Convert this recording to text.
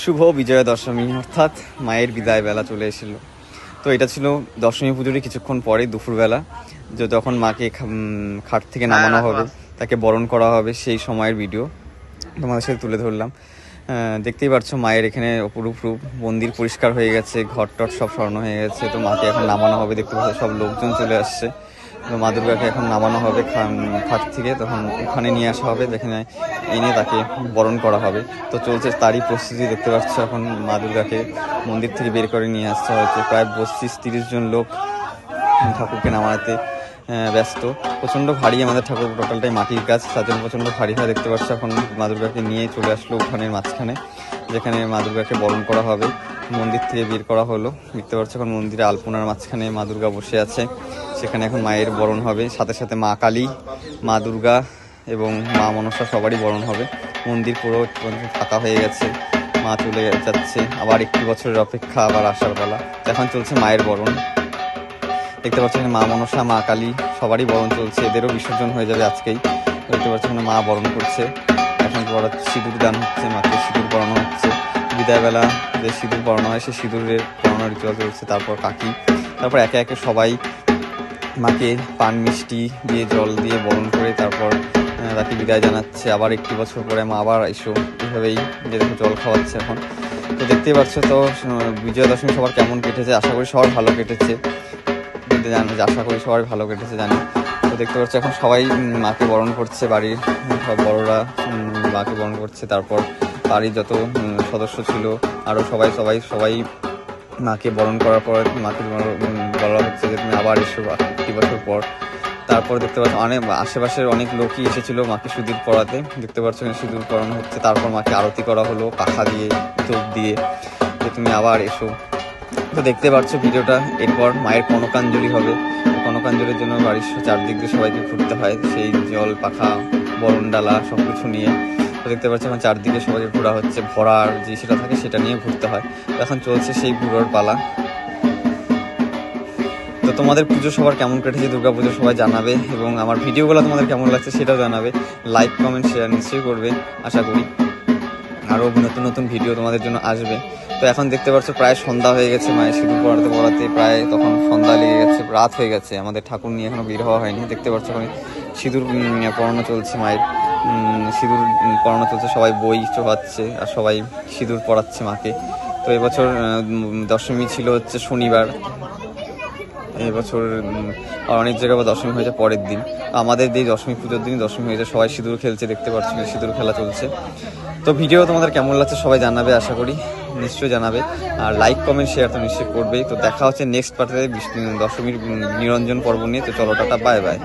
শুভ বিজয়া দশমী অর্থাৎ মায়ের বিদায় বেলা চলে এসেছিল। তো এটা ছিল দশমী পুজোরই কিছুক্ষণ পরে দুপুরবেলা যে যখন মাকে খাট থেকে নামানো হবে তাকে বরণ করা হবে সেই সময়ের ভিডিও তোমাদের সাথে তুলে ধরলাম। দেখতেই পাচ্ছ মায়ের এখানে অপরূপ রূপ মন্দির পরিষ্কার হয়ে গেছে ঘর টট সব স্বর্ণ হয়ে গেছে তো মাকে এখন নামানো হবে দেখতে পাচ্ছ সব লোকজন চলে আসছে। তো মা দুর্গাকে এখন নামানো হবে খাট থেকে, তখন ওখানে নিয়ে আসা হবে, যেখানে এনে তাকে বরণ করা হবে। তো চলছে তারই প্রস্তুতি, দেখতে পাচ্ছ এখন মা দুর্গাকে মন্দির থেকে বের করে নিয়ে আসতে হয়েছে। প্রায় বত্রিশ, তিরিশ জন লোক ঠাকুরকে নামাতে ব্যস্ত। প্রচণ্ড ভারী আমাদের ঠাকুর টোটালটাই মাটির কাজ। তার জন্য প্রচণ্ড ভারী হয়, দেখতে পাচ্ছ এখন মা দুর্গাকে নিয়ে চলে আসলো উঠানের মাঝখানে, যেখানে মা দুর্গাকে বরণ করা হবে। মন্দির থেকে বের করা হলো। দেখতে পাচ্ছ এখন মন্দিরে আলপনার মাঝখানে মা দুর্গা বসে আছে। সেখানে এখন মায়ের বরণ হবে। সাথে সাথে মা কালী, মা দুর্গা এবং মা মনসা সবারই বরণ হবে। মন্দির পুরো ফাঁকা হয়ে গেছে। মা চলে যাচ্ছে। আবার একটি বছরের অপেক্ষা, আবার আসার পালা। এখন চলছে মায়ের বরণ। দেখতে পাচ্ছেন মা মনসা, মা কালী সবারই বরণ চলছে। এদেরও বিসর্জন হয়ে যাবে আজকেই। দেখতে পাচ্ছেন মা বরণ করছে। এখন বড় সিঁদুর দান হচ্ছে, মাকে সিঁদুর পরানো হচ্ছে। বিদায়বেলা যে সিঁদুর পরানো হয়, সেই সিঁদুরের পরানো রিচুয়াল চলছে। তারপর কাকি। তারপর একে একে সবাই মাকে পান মিষ্টি দিয়ে জল দিয়ে বরণ করে তারপর তাকে বিদায় জানাচ্ছে। আবার একটি বছর পরে মা আবার এসো। এভাবেই যে দেখো জল খাওয়াচ্ছে এখন। তো দেখতেই পাচ্ছ তো বিজয়া দশমী সবার কেমন কেটেছে? আশা করি সবার ভালো কেটেছে। বলতে জানি আশা করি সবার ভালো কেটেছে, জানি। তো দেখতে পাচ্ছ এখন সবাই মাকে বরণ করছে বাড়ির, সব বড়রা মাকে বরণ করছে। তারপর বাড়ির যত সদস্য ছিল আরও সবাই সবাই সবাই মাকে বরণ করার পর, মাকে বলা হচ্ছে যে তুমি আবার এসো একটি বছর পর। তারপর দেখতে পাচ্ছ অনেক আশেপাশের অনেক লোকই এসেছিল মাকে সিঁদুর পরাতে দেখতে পাচ্ছ সিঁদুর পরানো হচ্ছে। তারপর মাকে আরতি করা হলো, পাখা দিয়ে, ধূপ দিয়ে, যে তুমি আবার এসো। তো দেখতে পাচ্ছ ভিডিওটা, এরপর মায়ের কনকাঞ্জলি হবে। কনকাঞ্জলির জন্য বাড়ির চারদিক দিয়ে সবাইকে ঘুরতে হয়। সেই জল, পাখা বরণ ডালা সব কিছু নিয়ে। তো দেখতে পাচ্ছি এখন চারদিকে সবাই ঘোরা হচ্ছে, ভরার যে সেটা থাকে সেটা নিয়ে ঘুরতে হয়। তো এখন চলছে সেই ঘুরোর পালা। তো তোমাদের পুজো সবার কেমন কেটেছে? দুর্গা পুজো সবাই জানাবে, এবং আমার ভিডিওগুলো তোমাদের কেমন লাগছে সেটাও জানাবে। লাইক কমেন্ট শেয়ার নিশ্চয়ই করবে, আশা করি। আরও নতুন নতুন ভিডিও তোমাদের জন্য আসবে। তো এখন দেখতে পাচ্ছ, প্রায় সন্ধ্যা হয়ে গেছে মায়ের সিঁদুর পড়াতে পড়াতে, প্রায় তখন সন্ধ্যা লেগে গেছে, রাত হয়ে গেছে। আমাদের ঠাকুর নিয়ে এখনও বের হওয়া হয়নি। দেখতে পাচ্ছ ওখানে সিঁদুর পড়ানো চলছে মায়ের। সিঁদুর পড়ানো চলছে সবাই বই চোহাচ্ছে আর সবাই সিঁদুর পড়াচ্ছে মাকে। তো এবছর দশমী ছিল হচ্ছে শনিবার। এবছর আর অনেক জায়গায় আবার দশমী হয়েছে পরের দিন। আমাদের এই দশমী পুজোর দিন, দশমী হয়েছে সবাই সিঁদুর খেলছে, দেখতে পাচ্ছি সিঁদুর খেলা চলছে। তো ভিডিও তোমাদের কেমন লাগছে সবাই জানাবে, আশা করি নিশ্চয়ই জানাবে। আর লাইক কমেন্ট শেয়ার তো নিশ্চয়ই করবেই। তো দেখা হচ্ছে নেক্সট পার্টে দশমীর নিরঞ্জন পর্ব নিয়ে। তো চলো, টাটা বাই বাই